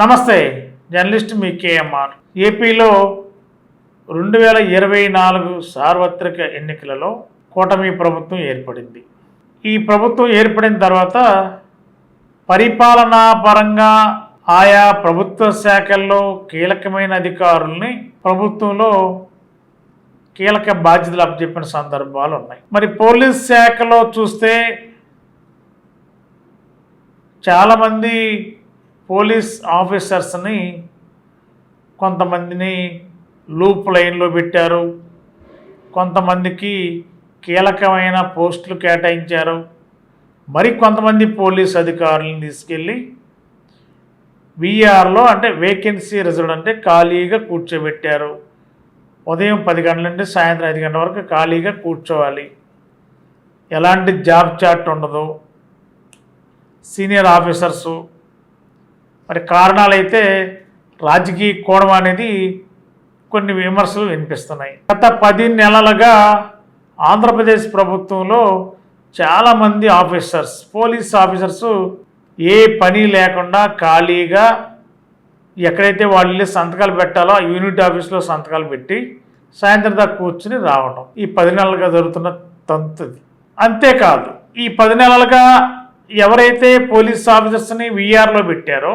నమస్తే జర్నలిస్ట్ మీ కేఎంఆర్. ఏపీలో రెండు వేల ఇరవై నాలుగు సార్వత్రిక ఎన్నికలలో కూటమి ప్రభుత్వం ఏర్పడింది. ఈ ప్రభుత్వం ఏర్పడిన తర్వాత పరిపాలనా పరంగా ఆయా ప్రభుత్వ శాఖల్లో కీలకమైన అధికారుల్ని ప్రభుత్వంలో కీలక బాధ్యతలు అప్పచెప్పిన సందర్భాలు ఉన్నాయి. మరి పోలీస్ శాఖలో చూస్తే చాలామంది పోలీస్ ఆఫీసర్స్ని కొంతమందిని లూప్ లైన్లో పెట్టారు. కొంతమందికి కీలకమైన పోస్టులు కేటాయించారు. మరి కొంతమంది పోలీస్ అధికారులను తీసుకెళ్ళి విఆర్లో అంటే వేకెన్సీ రిజర్వ్ అంటే ఖాళీగా కూర్చోబెట్టారు. ఉదయం పది గంటల నుండి సాయంత్రం ఐదు గంటల వరకు ఖాళీగా కూర్చోవాలి. ఎలాంటి జాబ్ చార్ట్ ఉండదు. సీనియర్ ఆఫీసర్సు మరి కారణాలైతే రాజకీయ కోణం అనేది కొన్ని విమర్శలు వినిపిస్తున్నాయి. గత పది నెలలుగా ఆంధ్రప్రదేశ్ ప్రభుత్వంలో చాలామంది ఆఫీసర్స్ పోలీస్ ఆఫీసర్స్ ఏ పని లేకుండా ఖాళీగా ఎక్కడైతే వాళ్ళు సంతకాలు పెట్టాలో ఆ యూనిట్ ఆఫీస్లో సంతకాలు పెట్టి సాయంత్రం దాకా కూర్చుని రావడం ఈ పది నెలలుగా జరుగుతున్న తంతుది. అంతేకాదు ఈ పది నెలలుగా ఎవరైతే పోలీస్ ఆఫీసర్స్ని విఆర్లో పెట్టారో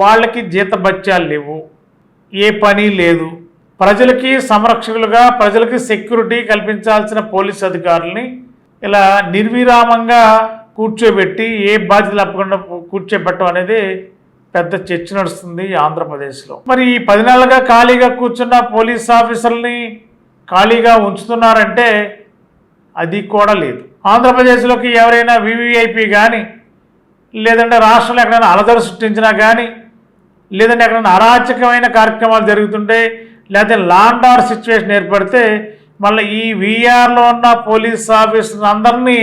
వాళ్ళకి జీతభత్యాలు లేవు. ఏ పని లేదు. ప్రజలకి సంరక్షకులుగా ప్రజలకి సెక్యూరిటీ కల్పించాల్సిన పోలీస్ అధికారుల్ని ఇలా నిర్విరామంగా కూర్చోబెట్టి ఏ బాధ్యతలు అప్పకుండా కూర్చోబెట్టడం అనేది పెద్ద చర్చ నడుస్తుంది ఆంధ్రప్రదేశ్లో. మరి ఈ పది నెలలుగా ఖాళీగా కూర్చున్న పోలీస్ ఆఫీసర్ని ఖాళీగా ఉంచుతున్నారంటే అది కూడా లేదు. ఆంధ్రప్రదేశ్లోకి ఎవరైనా వివిఐపి కానీ లేదంటే రాష్ట్రంలో ఎక్కడైనా అలజడి సృష్టించినా కానీ లేదంటే ఎక్కడైనా అరాచకమైన కార్యక్రమాలు జరుగుతుంటే లేకపోతే లాండ్ ఆర్డర్ సిచ్యువేషన్ ఏర్పడితే మళ్ళీ ఈ విఆర్లో ఉన్న పోలీస్ ఆఫీసర్ అందరినీ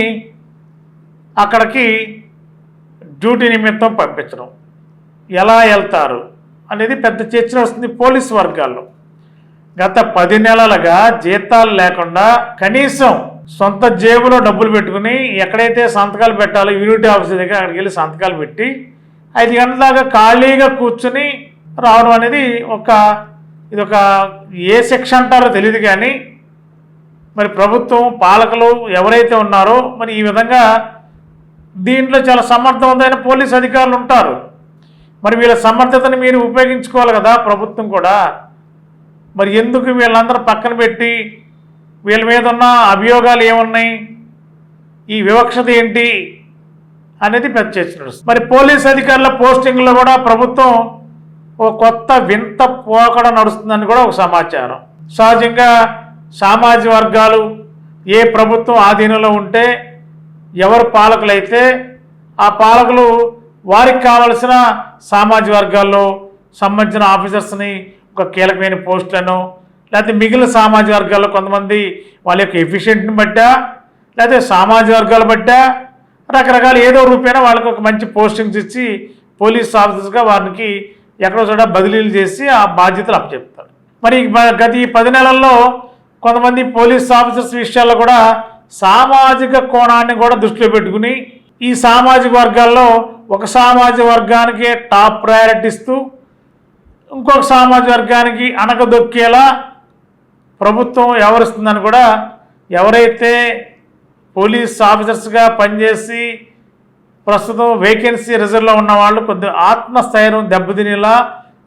అక్కడికి డ్యూటీ నిమిత్తం పంపించడం. ఎలా వెళ్తారు అనేది పెద్ద చర్చ వస్తుంది పోలీస్ వర్గాల్లో. గత పది నెలలుగా జీతాలు లేకుండా కనీసం సొంత జేబులో డబ్బులు పెట్టుకుని ఎక్కడైతే సంతకాలు పెట్టాలో యూనిటీ ఆఫీస్ దగ్గర అక్కడికి వెళ్ళి సంతకాలు పెట్టి ఐదు గంటల దాకా ఖాళీగా కూర్చుని రావడం అనేది ఒక ఇది ఒక ఏ శిక్ష అంటారో తెలియదు కానీ మరి ప్రభుత్వం పాలకులు ఎవరైతే ఉన్నారో మరి ఈ విధంగా దీంట్లో చాలా సమర్థవంతమైన పోలీస్ అధికారులు ఉంటారు. మరి వీళ్ళ సమర్థతను మీరు ఉపయోగించుకోవాలి కదా ప్రభుత్వం కూడా. మరి ఎందుకు వీళ్ళందరూ పక్కన పెట్టి వీళ్ళ మీద ఉన్న అభియోగాలు ఏమున్నాయి? ఈ వివక్షత ఏంటి? అనేది పెద్ద చర్చ మరి పోలీస్ అధికారుల పోస్టింగ్లో కూడా ప్రభుత్వం ఒక కొత్త వింత పోకడ నడుస్తుందని కూడా ఒక సమాచారం. సహజంగా సామాజిక వర్గాలు ఏ ప్రభుత్వం ఆధీనంలో ఉంటే ఎవరు పాలకులైతే ఆ పాలకులు వారికి కావలసిన సామాజిక వర్గాల్లో సంబంధించిన ఆఫీసర్స్ని ఒక కీలకమైన పోస్టులను లేకపోతే మిగిలిన సామాజిక వర్గాల్లో కొంతమంది వాళ్ళ యొక్క ఎఫిషియెంట్ని బట్టా లేకపోతే సామాజిక వర్గాలు బట్టా రకరకాల ఏదో రూపేణ వాళ్ళకి ఒక మంచి పోస్టింగ్స్ ఇచ్చి పోలీస్ ఆఫీసర్స్గా వారికి ఎక్కడో చోట బదిలీలు చేసి ఆ బాధ్యతలు అప్పచెప్తారు. మరి గత ఈ పది నెలల్లో కొంతమంది పోలీస్ ఆఫీసర్స్ విషయాల్లో కూడా సామాజిక కోణాన్ని కూడా దృష్టిలో పెట్టుకుని ఈ సామాజిక వర్గాల్లో ఒక సామాజిక వర్గానికి టాప్ ప్రయారిటీ ఇస్తూ ఇంకొక సామాజిక వర్గానికి అనకదొక్కేలా ప్రభుత్వం వ్యవహరిస్తుందని కూడా ఎవరైతే పోలీస్ ఆఫీసర్స్గా పనిచేసి ప్రస్తుతం వేకెన్సీ రిజర్వ్లో ఉన్న వాళ్ళు కొద్దిగా ఆత్మస్థైర్యం దెబ్బతినేలా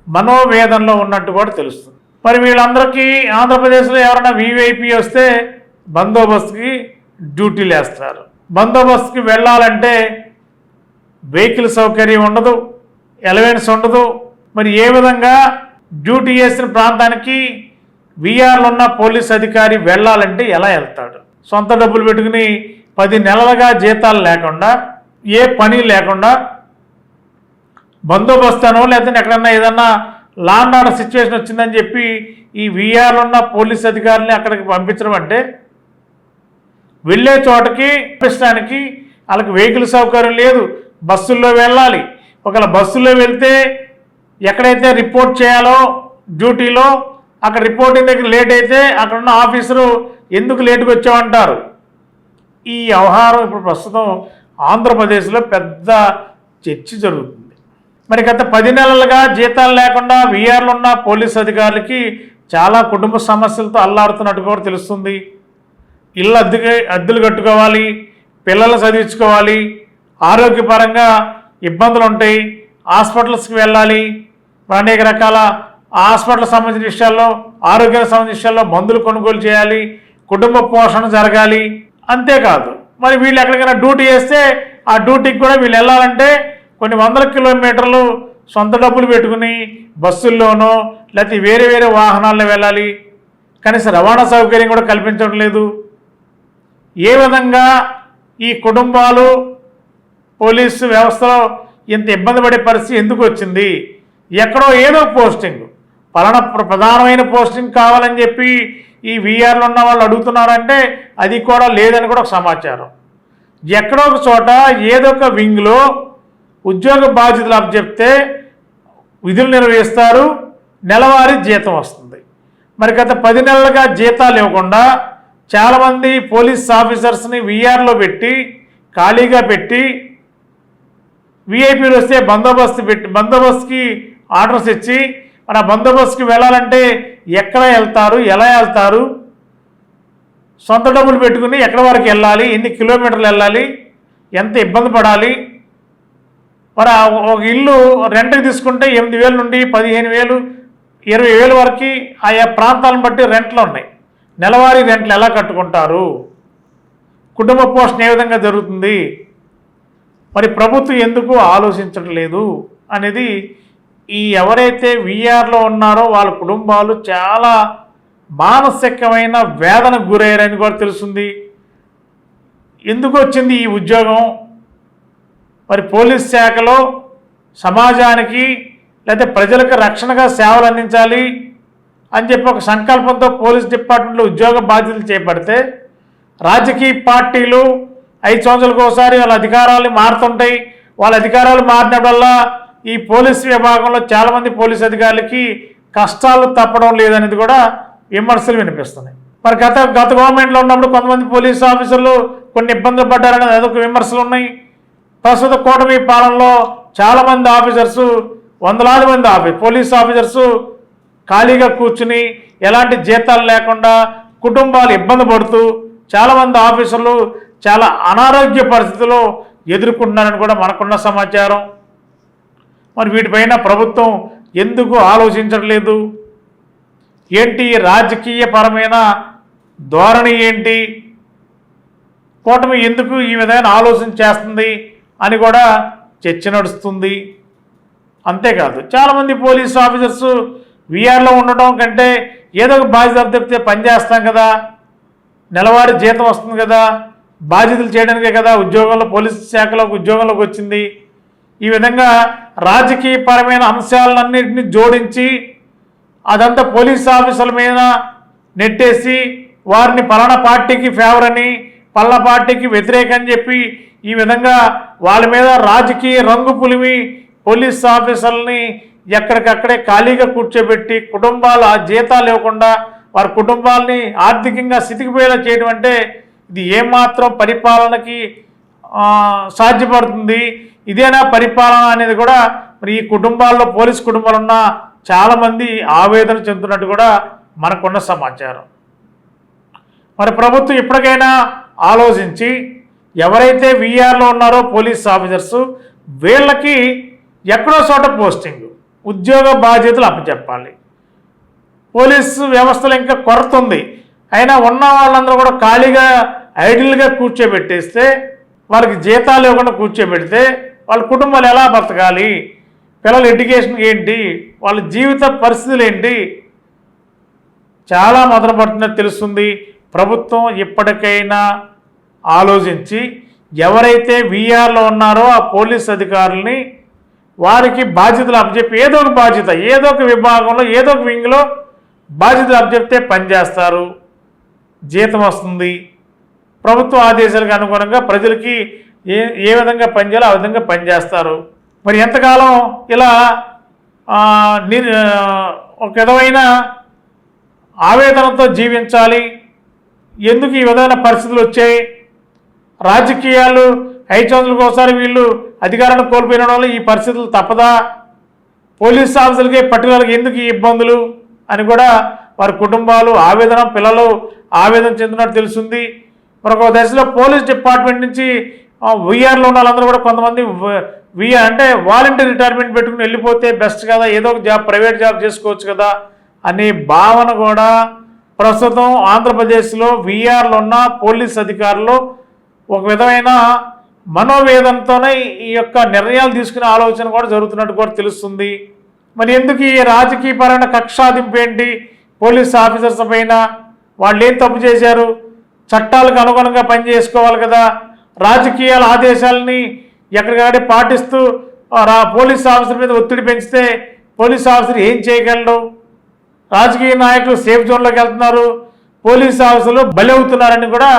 మనోవేదనలో ఉన్నట్టు కూడా తెలుస్తుంది. మరి వీళ్ళందరికీ ఆంధ్రప్రదేశ్లో ఎవరైనా వీవైపీ వస్తే బందోబస్తుకి డ్యూటీలు వేస్తారు బందోబస్తుకి వెళ్ళాలంటే వెహికల్ సౌకర్యం ఉండదు ఎలవెన్స్ ఉండదు. మరి ఏ విధంగా డ్యూటీ చేసిన ప్రాంతానికి ఉన్న పోలీస్ అధికారి వెళ్ళాలంటే ఎలా వెళ్తాడు? సొంత డబ్బులు పెట్టుకుని పది నెలలుగా జీతాలు లేకుండా ఏ పని లేకుండా బందోబస్తానో లేదంటే ఎక్కడన్నా ఏదన్నా లాండ్ ఆర్డర్ సిచ్యువేషన్ వచ్చిందని చెప్పి ఈ విఆర్లో ఉన్న పోలీస్ అధికారులని అక్కడికి పంపించడం అంటే వెళ్ళే చోటకి పంపించడానికి వాళ్ళకి వెహికల్ సౌకర్యం లేదు. బస్సుల్లో వెళ్ళాలి. ఒకవేళ బస్సుల్లో వెళ్తే ఎక్కడైతే రిపోర్ట్ చేయాలో డ్యూటీలో అక్కడ రిపోర్టింగ్ దగ్గర లేట్ అయితే అక్కడ ఉన్న ఆఫీసరు ఎందుకు లేటుకు వచ్చామంటారు ఈ వ్యవహారం ఇప్పుడు ప్రస్తుతం ఆంధ్రప్రదేశ్లో పెద్ద చర్చ జరుగుతుంది. మరి గత పది నెలలుగా జీతాలు లేకుండా వీఆర్లు ఉన్న పోలీస్ అధికారులకి చాలా కుటుంబ సమస్యలతో అల్లాడుతున్నట్టు కూడా తెలుస్తుంది. ఇల్లు అద్దె అద్దెలు కట్టుకోవాలి పిల్లలు చదివించుకోవాలి ఆరోగ్యపరంగా ఇబ్బందులు ఉంటాయి హాస్పిటల్స్కి వెళ్ళాలి అనేక రకాల హాస్పిటల్ సంబంధించిన విషయాల్లో ఆరోగ్యానికి సంబంధించిన విషయాల్లో మందులు కొనుగోలు చేయాలి కుటుంబ పోషణ జరగాలి అంతేకాదు. మరి వీళ్ళు ఎక్కడికైనా డ్యూటీ చేస్తే ఆ డ్యూటీకి కూడా వీళ్ళు వెళ్ళాలంటే కొన్ని వందల కిలోమీటర్లు సొంత డబ్బులు పెట్టుకుని బస్సుల్లోనో లేకపోతే వేరే వేరే వాహనాల్లో వెళ్ళాలి. కనీసం రవాణా సౌకర్యం కూడా కల్పించడం లేదు. ఏ విధంగా ఈ కుటుంబాలు పోలీసు వ్యవస్థలో ఇంత ఇబ్బంది పడే పరిస్థితి ఎందుకు వచ్చింది? ఎక్కడో ఏదో పోస్టింగ్. పలానా ప్ర- ప్రధానమైన పోస్టింగ్ కావాలని చెప్పి ఈ వీఆర్లో ఉన్న వాళ్ళు అడుగుతున్నారంటే అది కూడా లేదని కూడా ఒక సమాచారం. ఎక్కడో ఒక చోట ఏదో ఒక వింగ్లో ఉద్యోగ బాధ్యతలు అప్పచెప్తే విధులు నిర్వహిస్తారు నెలవారీ జీతం వస్తుంది. మరి గత పది నెలలుగా జీతాలు ఇవ్వకుండా చాలామంది పోలీస్ ఆఫీసర్స్ని వీఆర్లో పెట్టి ఖాళీగా పెట్టి విఐపీలు వస్తే బందోబస్తు పెట్టి బందోబస్తుకి ఆర్డర్స్ ఇచ్చి మన బందోబస్తుకి వెళ్ళాలంటే ఎక్కడ వెళ్తారు ఎలా వెళ్తారు? సొంత డబ్బులు పెట్టుకుని ఎక్కడ వరకు వెళ్ళాలి ఎన్ని కిలోమీటర్లు వెళ్ళాలి ఎంత ఇబ్బంది పడాలి? మరి ఒక ఇల్లు రెంట్కి తీసుకుంటే ఎనిమిది వేల నుండి పదిహేను వేలు ఇరవై వేలు వరకు ఆయా ప్రాంతాలను బట్టి రెంట్లు ఉన్నాయి. నెలవారీ రెంట్లు ఎలా కట్టుకుంటారు? కుటుంబ పోషణ ఏ విధంగా జరుగుతుంది? మరి ప్రభుత్వం ఎందుకు ఆలోచించడం లేదు అనేది ఈ ఎవరైతే వీఆర్లో ఉన్నారో వాళ్ళ కుటుంబాలు చాలా మానసికమైన వేదనకు గురయ్యారని కూడా తెలుస్తుంది. ఎందుకు వచ్చింది ఈ ఉద్యోగం? మరి పోలీస్ శాఖలో సమాజానికి లేకపోతే ప్రజలకు రక్షణగా సేవలు అందించాలి అని చెప్పి ఒక సంకల్పంతో పోలీస్ డిపార్ట్మెంట్లో ఉద్యోగ బాధ్యతలు చేపడితే రాజకీయ పార్టీలు ఐదు సంవత్సరాలకు ఒకసారి వాళ్ళ అధికారాలు మారుతుంటాయి. వాళ్ళ అధికారాలు మారినప్పుడల్లా ఈ పోలీస్ విభాగంలో చాలామంది పోలీస్ అధికారులకి కష్టాలు తప్పడం లేదనేది కూడా విమర్శలు వినిపిస్తున్నాయి. మరి గత గత గవర్నమెంట్లో ఉన్నప్పుడు కొంతమంది పోలీస్ ఆఫీసర్లు కొన్ని ఇబ్బందులు పడ్డారనేది అదొక విమర్శలు ఉన్నాయి. ప్రస్తుత కూటమి పాలనలో చాలామంది ఆఫీసర్సు వందలాది మంది ఆఫీ పోలీస్ ఆఫీసర్సు ఖాళీగా కూర్చుని ఎలాంటి జీతాలు లేకుండా కుటుంబాలు ఇబ్బంది పడుతూ చాలామంది ఆఫీసర్లు చాలా అనారోగ్య పరిస్థితుల్లో ఎదుర్కొంటున్నారని కూడా మనకున్న సమాచారం. మరి వీటిపైన ప్రభుత్వం ఎందుకు ఆలోచించడం లేదు ఏంటి రాజకీయపరమైన ధోరణి ఏంటి? కూటమి ఎందుకు ఈ విధమైన ఆలోచన చేస్తుంది అని కూడా చర్చ నడుస్తుంది. అంతేకాదు చాలామంది పోలీసు ఆఫీసర్స్ వీఆర్లో ఉండటం కంటే ఏదో ఒక బాధ్యత తప్పితే పని చేస్తాం కదా. నెలవారీ జీతం వస్తుంది కదా. బాధ్యతలు చేయడానికే కదా ఉద్యోగంలో పోలీస్ శాఖలోకి ఉద్యోగంలోకి వచ్చింది. ఈ విధంగా రాజకీయపరమైన అంశాలన్నింటినీ జోడించి అదంతా పోలీస్ ఆఫీసర్ల మీద నెట్టేసి వారిని పలానా పార్టీకి ఫేవర్ అని పలానా పార్టీకి వ్యతిరేకం అని చెప్పి ఈ విధంగా వాళ్ళ మీద రాజకీయ రంగు పులిమి పోలీస్ ఆఫీసర్లని ఎక్కడికక్కడే ఖాళీగా కూర్చోబెట్టి కుటుంబాల జీతాలు ఇవ్వకుండా వారి కుటుంబాలని ఆర్థికంగా స్థితికిపోయేలా చేయడం అంటే ఇది ఏమాత్రం పరిపాలనకి సాధ్యపడుతుంది. ఇదేనా పరిపాలన అనేది కూడా మరి ఈ కుటుంబాల్లో పోలీస్ కుటుంబాలు ఉన్న చాలామంది ఆవేదన చెందుతున్నట్టు కూడా మనకున్న సమాచారం. మరి ప్రభుత్వం ఇప్పటికైనా ఆలోచించి ఎవరైతే వీఆర్లో ఉన్నారో పోలీస్ ఆఫీసర్స్ వీళ్ళకి ఎక్కడో చోట పోస్టింగ్ ఉద్యోగ బాధ్యతలు అప్పచెప్పాలి. పోలీసు వ్యవస్థలో ఇంకా కొరత ఉంది అయినా ఉన్న వాళ్ళందరూ కూడా ఖాళీగా ఐడిల్గా కూర్చోబెట్టేస్తే వాళ్ళకి జీతాలు ఇవ్వకుండా కూర్చోబెడితే వాళ్ళ కుటుంబాలు ఎలా బతకాలి? పిల్లల ఎడ్యుకేషన్ ఏంటి? వాళ్ళ జీవిత పరిస్థితులు ఏంటి? చాలా మొదలు తెలుస్తుంది. ప్రభుత్వం ఇప్పటికైనా ఆలోచించి ఎవరైతే వీఆర్లో ఉన్నారో ఆ పోలీస్ అధికారుల్ని వారికి బాధ్యతలు అప్పచెప్పి ఏదో ఒక బాధ్యత ఏదో ఒక విభాగంలో ఏదో ఒక వింగ్లో బాధ్యతలు అప్పచెప్తే పనిచేస్తారు జీతం వస్తుంది. ప్రభుత్వ ఆదేశాలకు అనుగుణంగా ప్రజలకి ఏ ఏ విధంగా పనిచేయాలో ఆ విధంగా పనిచేస్తారు. మరి ఎంతకాలం ఇలా ఒక విధమైన ఆవేదనతో జీవించాలి? ఎందుకు ఈ విధమైన పరిస్థితులు వచ్చాయి? రాజకీయాలు ఐదు సంవత్సరాలకు ఒకసారి వీళ్ళు అధికారాన్ని కోల్పోయిన వల్ల ఈ పరిస్థితులు తప్పదా? పోలీస్ ఆఫీసర్లకి పట్టుదలకి ఎందుకు ఈ ఇబ్బందులు? అని కూడా వారి కుటుంబాలు ఆవేదన పిల్లలు ఆవేదన చెందినట్టు తెలుస్తుంది. మరొక దశలో పోలీస్ డిపార్ట్మెంట్ నుంచి వీఆర్లో ఉన్న వాళ్ళందరూ కూడా కొంతమంది విఆర్ అంటే వాలంటీర్ రిటైర్మెంట్ పెట్టుకుని వెళ్ళిపోతే బెస్ట్ కదా ఏదో ఒక జాబ్ ప్రైవేట్ జాబ్ చేసుకోవచ్చు కదా అనే భావన కూడా ప్రస్తుతం ఆంధ్రప్రదేశ్లో వీఆర్లో ఉన్న పోలీస్ అధికారులు ఒక విధమైన మనోవేదనతోనే ఈ యొక్క నిర్ణయాలు తీసుకునే ఆలోచన కూడా జరుగుతున్నట్టు కూడా తెలుస్తుంది. మరి ఎందుకు ఈ రాజకీయపరమైన కక్షాదింపు ఏంటి? పోలీస్ ఆఫీసర్స్ పైన వాళ్ళు ఏం తప్పు చేశారు? చట్టాలకు అనుగుణంగా పనిచేసుకోవాలి కదా. రాజకీయాల ఆదేశాలని ఎక్కడికాడి పాటిస్తూ రా పోలీస్ ఆఫీసర్ మీద ఒత్తిడి పెంచితే పోలీస్ ఆఫీసర్ ఏం చేయగలడు? రాజకీయ నాయకులు సేఫ్ జోన్లోకి వెళ్తున్నారు. పోలీస్ ఆఫీసర్లు బలి అవుతున్నారని కూడా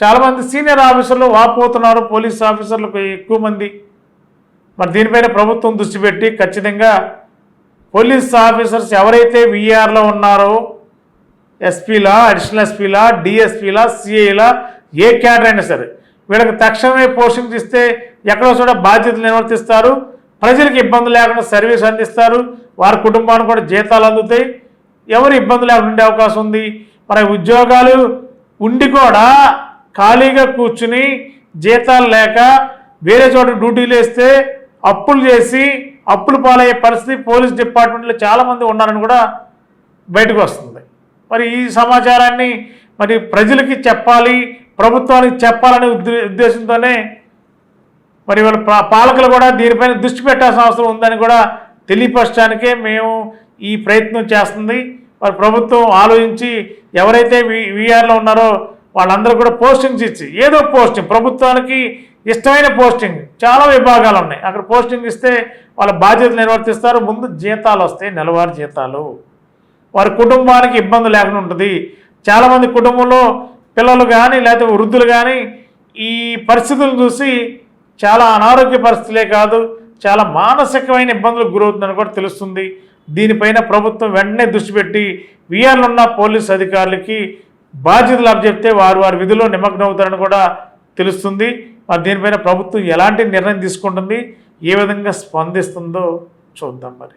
చాలామంది సీనియర్ ఆఫీసర్లు వాపోతున్నారు. పోలీస్ ఆఫీసర్లకు ఎక్కువ మంది. మరి దీనిపైన ప్రభుత్వం దృష్టి పెట్టి ఖచ్చితంగా పోలీస్ ఆఫీసర్స్ ఎవరైతే విఆర్లో ఉన్నారో ఎస్పీలా అడిషనల్ ఎస్పీలా డిఎస్పీలా సిఐలా ఏ క్యాడర్ అయినా సరే. వీళ్ళకి తక్షణమే పోస్టింగ్ ఇస్తే ఎక్కడో చోట బాధ్యతలు నిర్వర్తిస్తారు. ప్రజలకు ఇబ్బంది లేకుండా సర్వీస్ అందిస్తారు. వారి కుటుంబానికి కూడా జీతాలు అందుతాయి. ఎవరు ఇబ్బంది లేకుండా ఉండే అవకాశం ఉంది. మరి ఉద్యోగాలు ఉండి కూడా ఖాళీగా కూర్చుని జీతాలు లేక వేరే చోట డ్యూటీలు వేస్తే అప్పులు చేసి అప్పులు పాలయ్యే పరిస్థితి పోలీస్ డిపార్ట్మెంట్లో చాలామంది ఉన్నారని కూడా బయటకు వస్తుంది. మరి ఈ సమాచారాన్ని మరి ప్రజలకి చెప్పాలి ప్రభుత్వానికి చెప్పాలనే ఉద్దేశంతోనే మరి వాళ్ళ పాలకులు కూడా దీనిపైన దృష్టి పెట్టాల్సిన అవసరం ఉందని కూడా తెలియపరచడానికే మేము ఈ ప్రయత్నం చేస్తుంది. మరి ప్రభుత్వం ఆలోచించి ఎవరైతే వి విఆర్లో ఉన్నారో వాళ్ళందరూ కూడా పోస్టింగ్స్ ఇచ్చి ఏదో పోస్టింగ్ ప్రభుత్వానికి ఇష్టమైన పోస్టింగ్ చాలా విభాగాలు ఉన్నాయి. అక్కడ పోస్టింగ్ ఇస్తే వాళ్ళ బాధ్యతలు నిర్వర్తిస్తారు. ముందు జీతాలు వస్తాయి నెలవారీ జీతాలు. వారి కుటుంబానికి ఇబ్బంది లేకుండా ఉంటుంది. చాలామంది కుటుంబంలో పిల్లలు కానీ లేకపోతే వృద్ధులు కానీ ఈ పరిస్థితులను చూసి చాలా అనారోగ్య పరిస్థితులే కాదు చాలా మానసికమైన ఇబ్బందులకు గురవుతుందని కూడా తెలుస్తుంది. దీనిపైన ప్రభుత్వం వెంటనే దృష్టి పెట్టి వీఆర్లో ఉన్న పోలీస్ అధికారులకి బాధ్యతలు అప్పచెప్తే వారు వారి విధుల్లో నిమగ్నం అవుతారని కూడా తెలుస్తుంది. మరి దీనిపైన ప్రభుత్వం ఎలాంటి నిర్ణయం తీసుకుంటుంది ఏ విధంగా స్పందిస్తుందో చూద్దాం మరి.